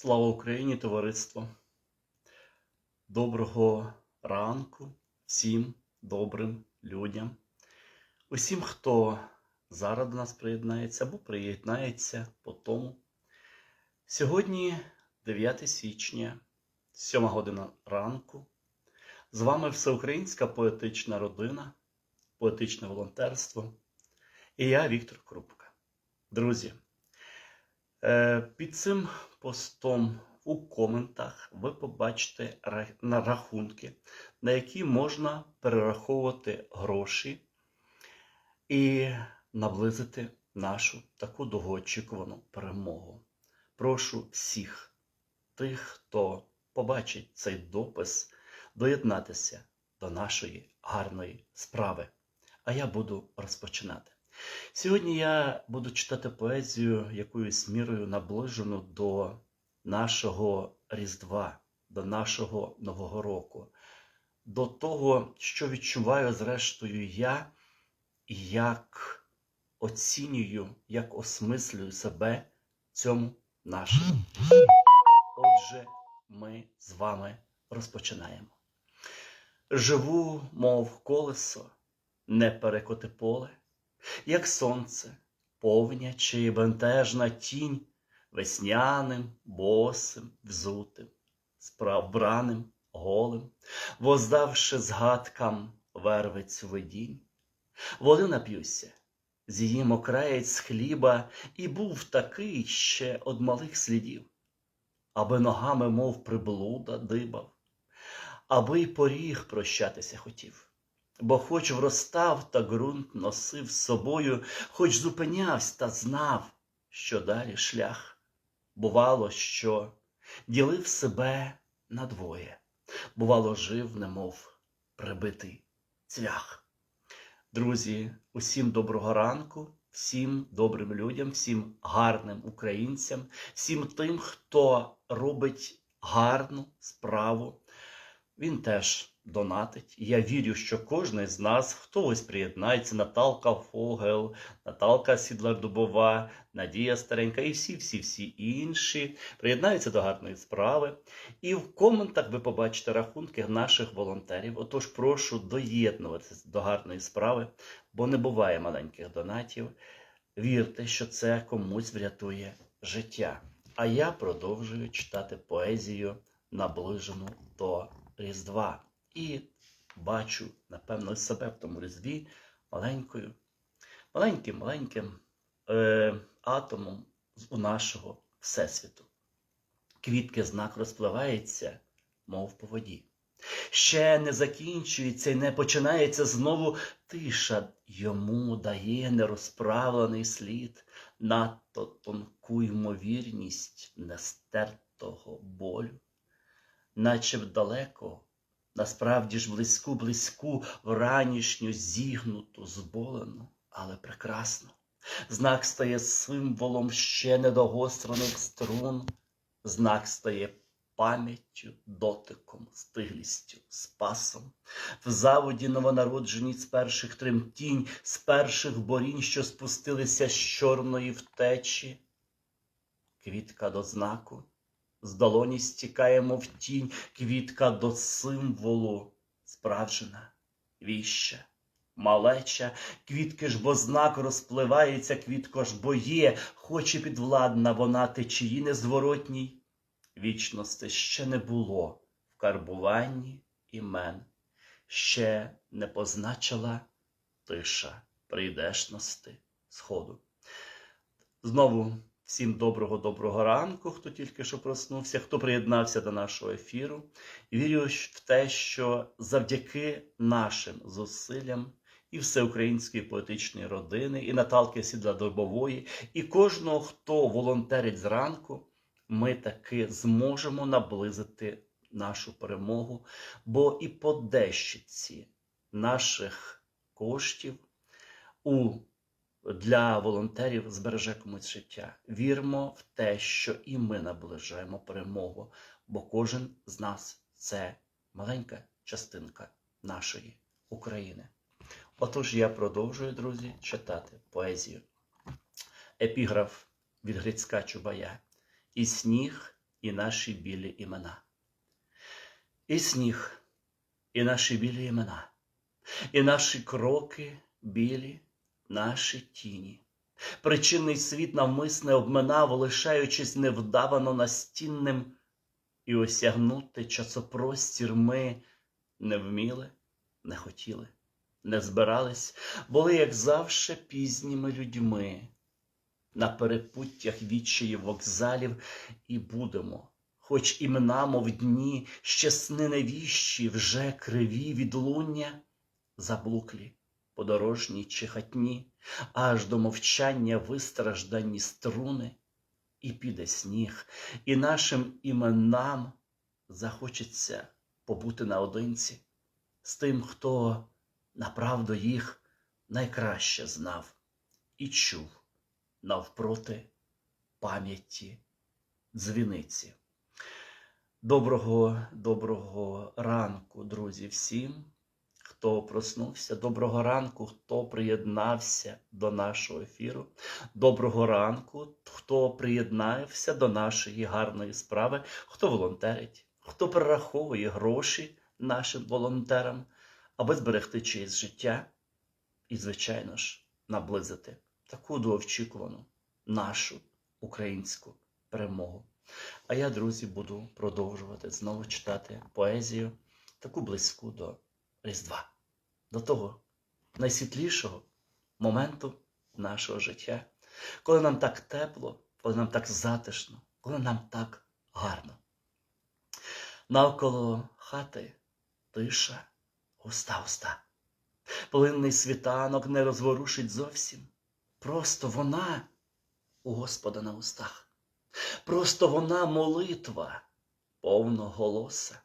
Слава Україні, товариство! Доброго ранку всім добрим людям, усім, хто зараз до нас приєднається або приєднається по тому. Сьогодні 9 січня, 7 година ранку. З вами Всеукраїнська поетична родина, поетичне волонтерство. І я, Віктор Крупка. Друзі, е, під цим постом у коментах ви побачите рахунки, на які можна перераховувати гроші і наблизити нашу таку довгоочікувану перемогу. Прошу всіх тих, хто побачить цей допис, доєднатися до нашої гарної справи. А я буду розпочинати. Сьогодні я буду читати поезію якоюсь мірою наближену до нашого Різдва, до нашого Нового року, до того, що відчуваю зрештою я, і як оцінюю, як осмислюю себе цьому нашому. Отже, ми з вами розпочинаємо. Живу, мов колесо, не перекоти поле як сонце, повня чи бентежна тінь, весняним, босим, взутим, справ браним, голим, воздавши згадкам вервиць видінь. Води нап'юся, з з'їм окраєць хліба, і був такий ще од малих слідів, аби ногами, мов приблуда, дибав, аби й поріг прощатися хотів бо хоч вростав та ґрунт носив собою, хоч зупинявся та знав, що далі шлях. Бувало, що ділив себе надвоє, бувало, жив, немов прибитий цвях. Друзі, усім доброго ранку, всім добрим людям, всім гарним українцям, всім тим, хто робить гарну справу. Він теж донатить. І я вірю, що кожен з нас, хто ось приєднається, Наталка Фогел, Наталка Сідлар-Дубова, Надія Старенька і всі-всі-всі інші приєднаються до гарної справи. І в коментах ви побачите рахунки наших волонтерів. Отож, прошу доєднуватися до гарної справи, бо не буває маленьких донатів. Вірте, що це комусь врятує життя. А я продовжую читати поезію, наближену до Різдва. І бачу, напевно, себе в тому різдві маленькою, маленьким, маленьким е, атомом у нашого Всесвіту. Квітки знак розпливається, мов по воді. Ще не закінчується і не починається знову тиша йому дає нерозправлений слід, надто тонку ймовірність нестертого болю, наче вдалеко насправді ж близьку, близьку, вранішню, зігнуту, зболену, але прекрасну. Знак стає символом ще недогострених струн, знак стає пам'яттю, дотиком, стиглістю, спасом. В заводі новонароджені з перших тремтінь, з перших борінь, що спустилися з чорної втечі. Квітка до знаку, з долоні стікає, мов тінь, квітка до символу, справжена, віща, малеча, квітки ж бо знак розпливається, квітко ж бо є, хоч і підвладна вона течії незворотній. Вічності ще не було в карбуванні імен, ще не позначила тиша прийдешності сходу. Знову всім доброго доброго ранку, хто тільки що проснувся, хто приєднався до нашого ефіру. Вірю в те, що завдяки нашим зусиллям і всеукраїнської поетичної родини, і Наталки Сідла Добової, і кожного, хто волонтерить зранку, ми таки зможемо наблизити нашу перемогу, бо і по дещиці наших коштів у для волонтерів збереже комусь життя. Вірмо в те, що і ми наближаємо перемогу, бо кожен з нас це маленька частинка нашої України. Отож, я продовжую, друзі, читати поезію. Епіграф від Грицька Чубая. І сніг і наші білі імена. І сніг, і наші білі імена, і наші кроки білі, наші тіні. Причинний світ навмисне обминав, лишаючись невдавано настінним, і осягнути часопростір ми не вміли, не хотіли, не збирались, були, як завше, пізніми людьми. На перепуттях відчаї вокзалів і будемо, хоч імена, мов дні, ще сни невіщі, вже криві відлуння, заблуклі, подорожні чи хатні, аж до мовчання вистраждані струни, і піде сніг, і нашим іменам захочеться побути наодинці з тим, хто направду їх найкраще знав і чув навпроти пам'яті дзвіниці. Доброго, доброго ранку, друзі, всім, хто проснувся. Доброго ранку, хто приєднався до нашого ефіру. Доброго ранку, хто приєднався до нашої гарної справи, хто волонтерить, хто перераховує гроші нашим волонтерам, аби зберегти чиєсь життя і, звичайно ж, наблизити таку довгоочікувану нашу українську перемогу. А я, друзі, буду продовжувати знову читати поезію, таку близьку до Різдва, до того найсвітлішого моменту нашого життя, коли нам так тепло, коли нам так затишно, коли нам так гарно. Навколо хати тиша, густа уста. Плинний світанок не розворушить зовсім. Просто вона у Господа на устах. Просто вона молитва повного голоса.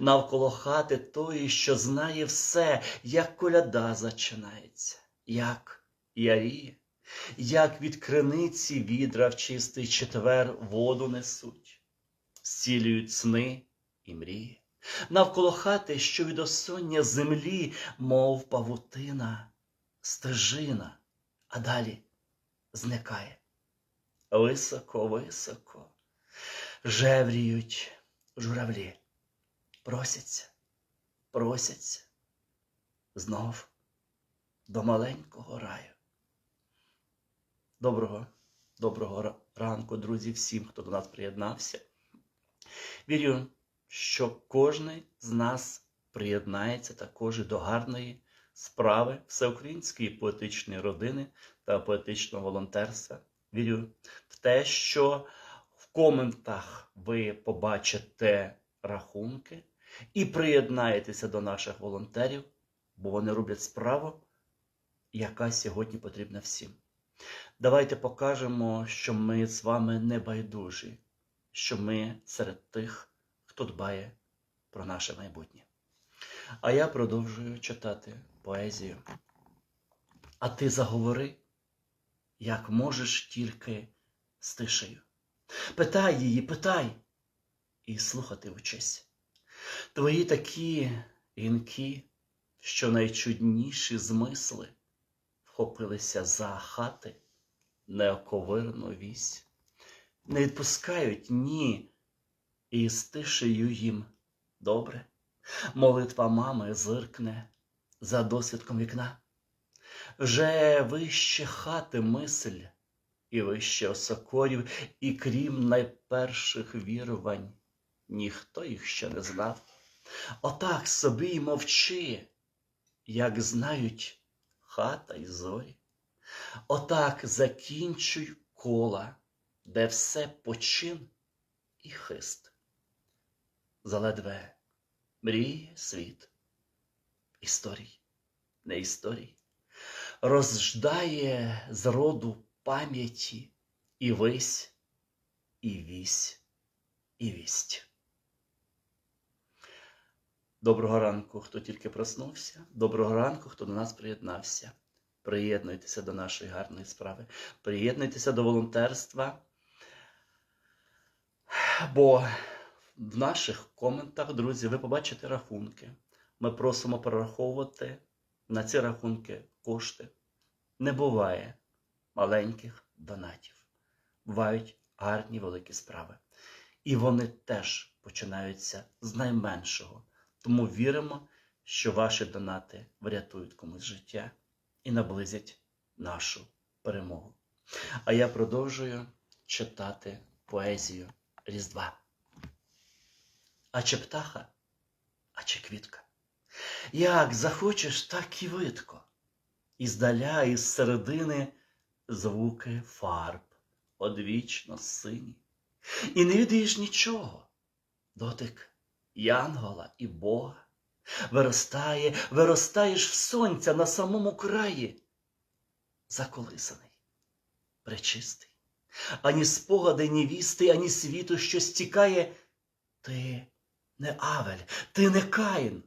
Навколо хати тої, що знає все, як коляда зачинається, як яріє, як від криниці відра в чистий четвер воду несуть, зцілюють сни і мрії. Навколо хати, що від осоння землі, мов павутина, стежина, а далі зникає. Високо, високо жевріють журавлі, просяться, просяться знов до маленького раю. Доброго, доброго ранку, друзі, всім, хто до нас приєднався. Вірю, що кожен з нас приєднається також до гарної справи всеукраїнської поетичної родини та поетичного волонтерства. Вірю в те, що в коментах ви побачите рахунки і приєднаєтеся до наших волонтерів, бо вони роблять справу, яка сьогодні потрібна всім. Давайте покажемо, що ми з вами не байдужі, що ми серед тих, хто дбає про наше майбутнє. А я продовжую читати поезію. А ти заговори, як можеш тільки з тишею. Питай її, питай, і слухати вчись. Твої такі гінки, що найчудніші змисли, вхопилися за хати неоковирну вісь, не відпускають ні, і з тишею їм добре. Молитва мами зиркне за досвідком вікна. Вже вище хати мисль, і вище осокорів, і крім найперших вірувань, ніхто їх ще не знав. Отак собі й мовчи, як знають хата й зорі. Отак закінчуй кола, де все почин і хист. Заледве мріє світ історій, не історій, розждає з роду пам'яті і вись, і вісь, і вість. Доброго ранку, хто тільки проснувся. Доброго ранку, хто до нас приєднався. Приєднуйтеся до нашої гарної справи. Приєднуйтеся до волонтерства. Бо в наших коментах, друзі, ви побачите рахунки. Ми просимо перераховувати на ці рахунки кошти. Не буває маленьких донатів. Бувають гарні великі справи. і вони теж починаються з найменшого. Тому віримо, що ваші донати врятують комусь життя і наблизять нашу перемогу. А я продовжую читати поезію Різдва. А чи птаха, а чи квітка? Як захочеш, так і видко. Іздаля, із середини звуки фарб, одвічно сині. І не відаєш нічого. Дотик янгола і Бога. Виростає, виростаєш в сонця на самому краї, заколисаний, пречистий, ані спогади, ні вісти, ані світу, що стікає. Ти не Авель, ти не Каїн.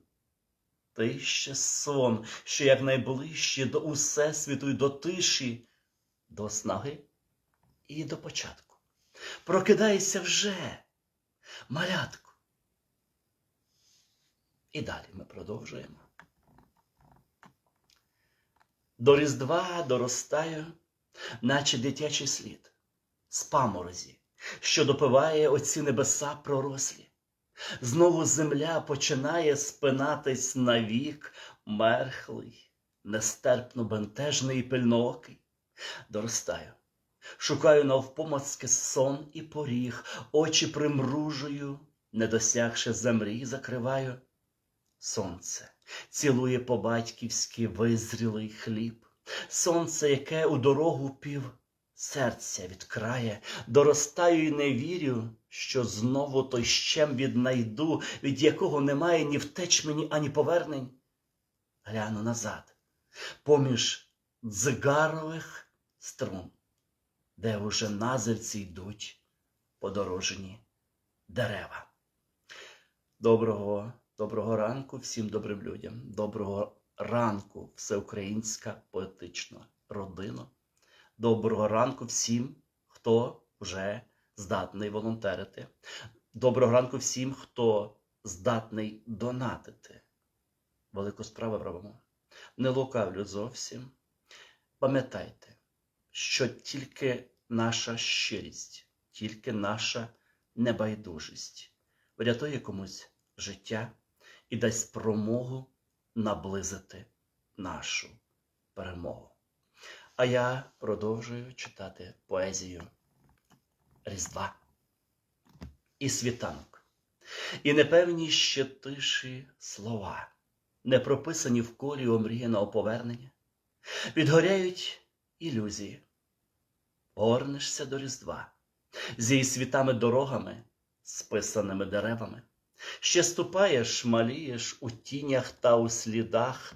Ти ще сон, що якнайближче до усесвіту й до тиші, до снаги і до початку. Прокидайся вже, малятку. І далі ми продовжуємо. До Різдва доростаю, наче дитячий слід, з паморозі, що допиває оці небеса пророслі. Знову земля починає спинатись навік, мерхлий, нестерпно бентежний і пильноокий. Доростаю, шукаю навпомацьки сон і поріг, очі примружую, не досягши землі, закриваю. Сонце цілує по-батьківськи визрілий хліб, сонце, яке у дорогу пів серця відкрає, доростаю й не вірю, що знову той щем віднайду, від якого немає ні втеч мені, ані повернень. Гляну назад, поміж дзигарових струн, де уже назирці йдуть подорожені дерева. Доброго, доброго ранку всім добрим людям, доброго ранку, всеукраїнська поетична родина. Доброго ранку всім, хто вже здатний волонтерити. Доброго ранку всім, хто здатний донатити. Велику справу робимо. Не лукавлю зовсім. Пам'ятайте, що тільки наша щирість, тільки наша небайдужість врятує комусь життя і дасть промогу наблизити нашу перемогу. А я продовжую читати поезію Різдва і світанок, і непевні ще тиші слова, не прописані в колі омріяного повернення, підгоряють ілюзії, горнешся до Різдва з її світами дорогами, списаними деревами, ще ступаєш, малієш у тінях та у слідах.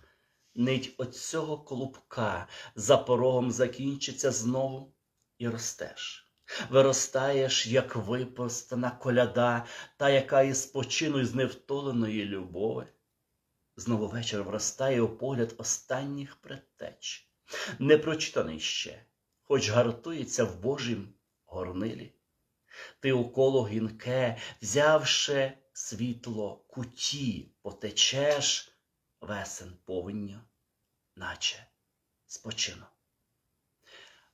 Нить от цього колубка за порогом закінчиться знову і ростеш. Виростаєш, як випостана коляда, та, яка із спочину з невтоленої любові. Знову вечір вростає у погляд останніх предтеч, непрочитаний ще, хоч гартується в Божім горнилі. Ти у коло гінке, взявши світло куті, потечеш весен повинню, наче спочину.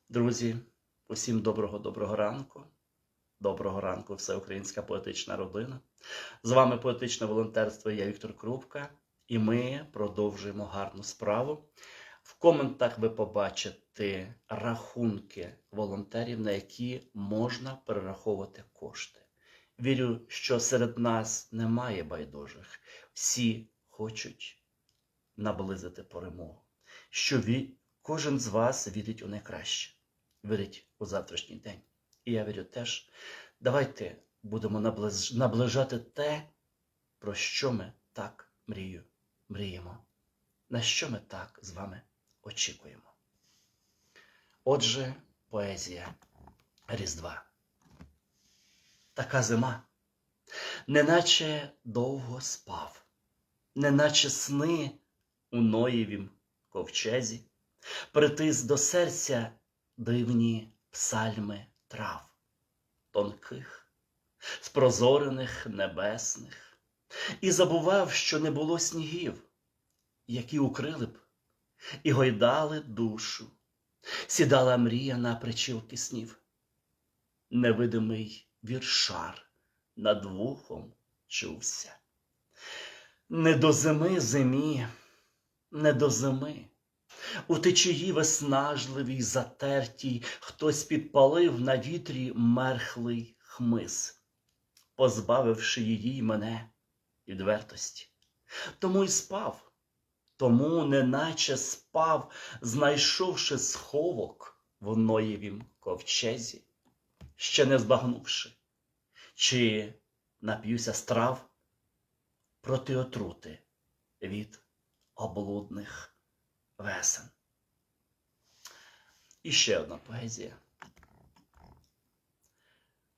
Друзі, усім доброго доброго ранку. Доброго ранку, всеукраїнська поетична родина. З вами поетичне волонтерство. Я Віктор Крупка, і ми продовжуємо гарну справу. В коментах ви побачите рахунки волонтерів, на які можна перераховувати кошти. Вірю, що серед нас немає байдужих. Всі хочуть наблизити перемогу. Що ві... кожен з вас вірить у найкраще, вірить у завтрашній день. І я вірю теж. Давайте будемо наближ... наближати те, про що ми так мрію, мріємо, на що ми так з вами очікуємо. Отже, поезія Різдва. Така зима, неначе довго спав, неначе сни у Ноєвім ковчезі, притис до серця дивні псальми трав, тонких, спрозорених небесних, і забував, що не було снігів, які укрили б і гойдали душу, сідала мрія на причілки снів. Невидимий віршар над вухом чувся. Не до зими зимі, не до зими. У течії виснажливій, затертій, хтось підпалив на вітрі мерхлий хмиз, позбавивши її мене відвертості. Тому й спав, тому неначе спав, знайшовши сховок в Ноєвім ковчезі, ще не збагнувши, чи нап'юся страв проти отрути від облудних весен. І ще одна поезія.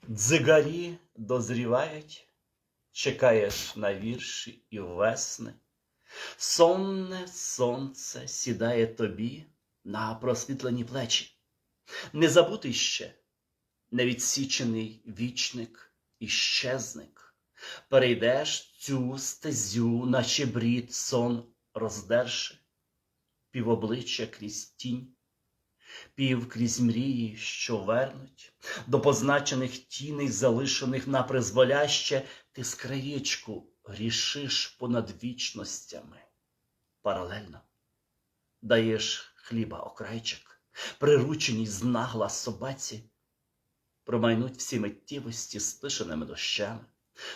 Дзигарі дозрівають, чекаєш на вірші і весни. Сонне сонце сідає тобі на просвітлені плечі. Не забутий ще невідсічений вічник і щезник. Перейдеш цю стезю, наче брід сон роздерши, півобличчя крізь тінь, пів крізь мрії, що вернуть, до позначених тіней, залишених на призволяще, ти з краєчку грішиш понад вічностями. Паралельно даєш хліба окрайчик, прирученій знагла собаці, промайнуть всі миттєвості стишеними дощами.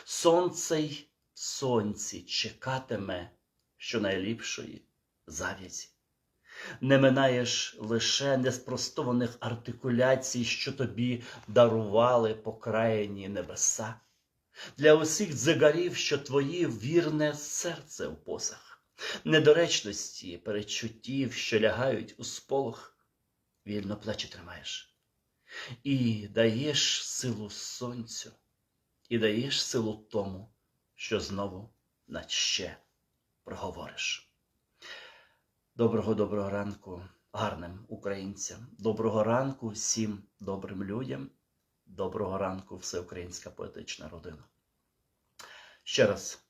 Сонце й сонці чекатиме щонайліпшої зав'язі. Не минаєш лише неспростованих артикуляцій, що тобі дарували покраєні небеса. Для усіх дзигарів, що твої вірне серце в посах, недоречності, перечуттів, що лягають у сполох, вільно плечі тримаєш. І даєш силу сонцю, і даєш силу тому, що знову наче проговориш. Доброго доброго ранку гарним українцям, доброго ранку всім добрим людям, доброго ранку, всеукраїнська поетична родина. Ще раз,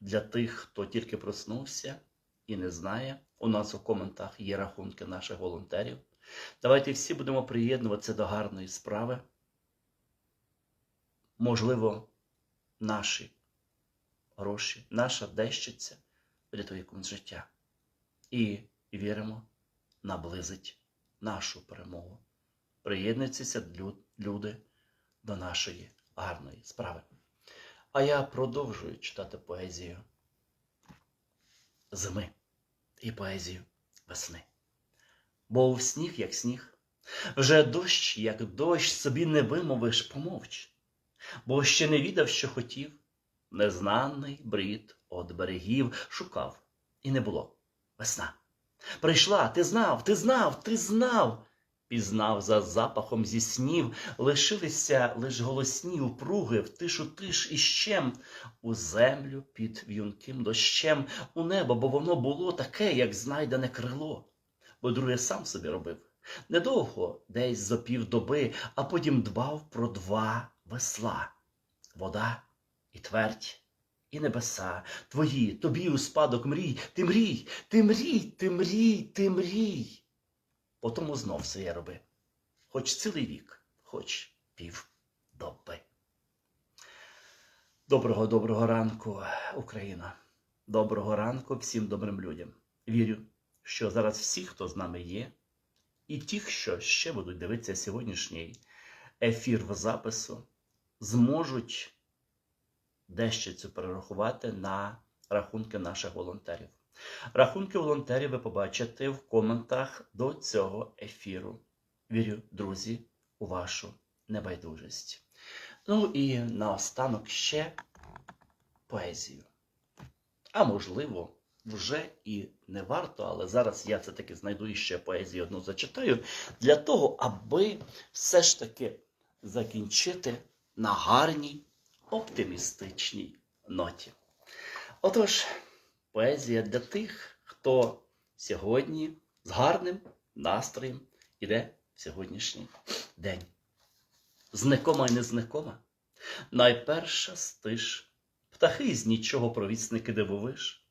для тих, хто тільки проснувся і не знає, у нас у коментах є рахунки наших волонтерів. Давайте всі будемо приєднуватися до гарної справи. Можливо, наші гроші, наша дещиця врятує комусь життя. І віримо, наблизить нашу перемогу. Приєднуйтеся, люди, до нашої гарної справи. А я продовжую читати поезію зими і поезію весни. Бо в сніг, як сніг, вже дощ, як дощ, собі не вимовиш, помовч, бо ще не відав, що хотів, незнаний брід от берегів. Шукав, і не було. Весна. Прийшла, ти знав, ти знав, ти знав. Пізнав за запахом зі снів, лишилися лиш голосні упруги в тишу тиш і щем, у землю під в'юнким дощем, у небо, бо воно було таке, як знайдене крило, бо друге сам собі робив. Недовго, десь за півдоби, а потім дбав про два весла вода і твердь, і небеса, твої, тобі у спадок мрій, ти мрій, ти мрій, ти мрій, ти мрій. Потому знов все я робив. Хоч цілий вік, хоч пів доби. Доброго доброго ранку, Україна. Доброго ранку всім добрим людям. Вірю, що зараз всі, хто з нами є, і ті, що ще будуть дивитися сьогоднішній ефір в запису, зможуть дещицю перерахувати на рахунки наших волонтерів. Рахунки волонтерів ви побачите в коментах до цього ефіру. Вірю, друзі, у вашу небайдужість. Ну і наостанок ще поезію. А можливо, вже і не варто, але зараз я все-таки знайду іще поезію одну зачитаю, для того, аби все ж таки закінчити на гарній, оптимістичній ноті. Отож, поезія для тих, хто сьогодні з гарним настроєм іде в сьогоднішній день. Зникома й незнакома, найперша стиш, птахи з нічого провісники дивовиш,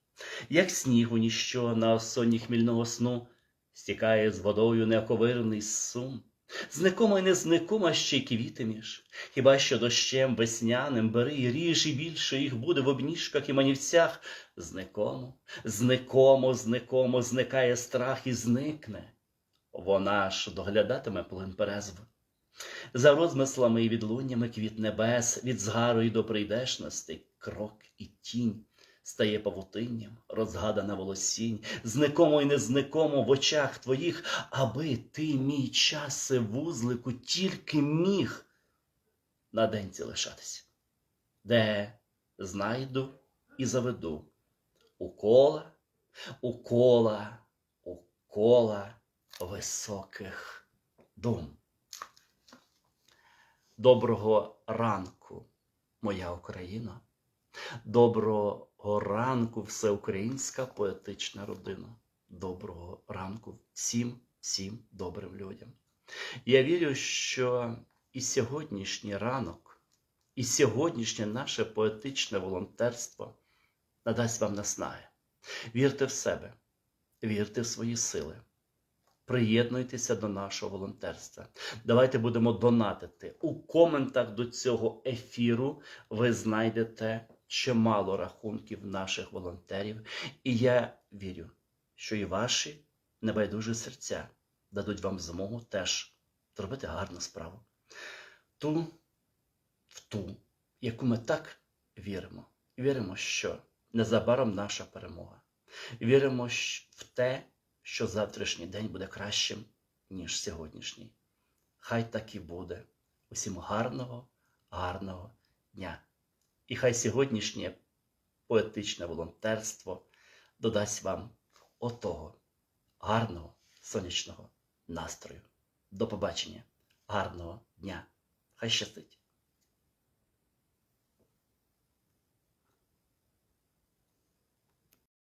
як снігу ніщо на осонні хмільного сну стікає з водою неоковирний сум, Зникомо й незнакомо ще й квіти між. Хіба що дощем весняним бери і ріж, і більше їх буде в обніжках і манівцях. Зникомо, зникомо, зникомо, зникає страх і зникне. Вона ж доглядатиме плин перезв. За розмислами і відлуннями квіт небес, від згару й до прийдешності, крок і тінь стає павутинням, розгадана волосінь, зникомо й незнакомо в очах твоїх, аби ти, мій часе вузлику, тільки міг на денці лишатися, де знайду і заведу у кола, у кола, у кола високих дум. Доброго ранку, моя Україна. Доброго ранку, всеукраїнська поетична родина. Доброго ранку всім, всім добрим людям. Я вірю, що і сьогоднішній ранок, і сьогоднішнє наше поетичне волонтерство надасть вам наснаги. Вірте в себе, вірте в свої сили. Приєднуйтеся до нашого волонтерства. Давайте будемо донатити. У коментах до цього ефіру ви знайдете чимало рахунків наших волонтерів. І я вірю, що і ваші небайдужі серця дадуть вам змогу теж зробити гарну справу. Ту, в ту, яку ми так віримо. Віримо, що незабаром наша перемога. Віримо в те, що завтрашній день буде кращим, ніж сьогоднішній. Хай так і буде. Усім гарного, гарного дня. І хай сьогоднішнє поетичне волонтерство додасть вам отого гарного сонячного настрою. До побачення, гарного дня. Хай щастить!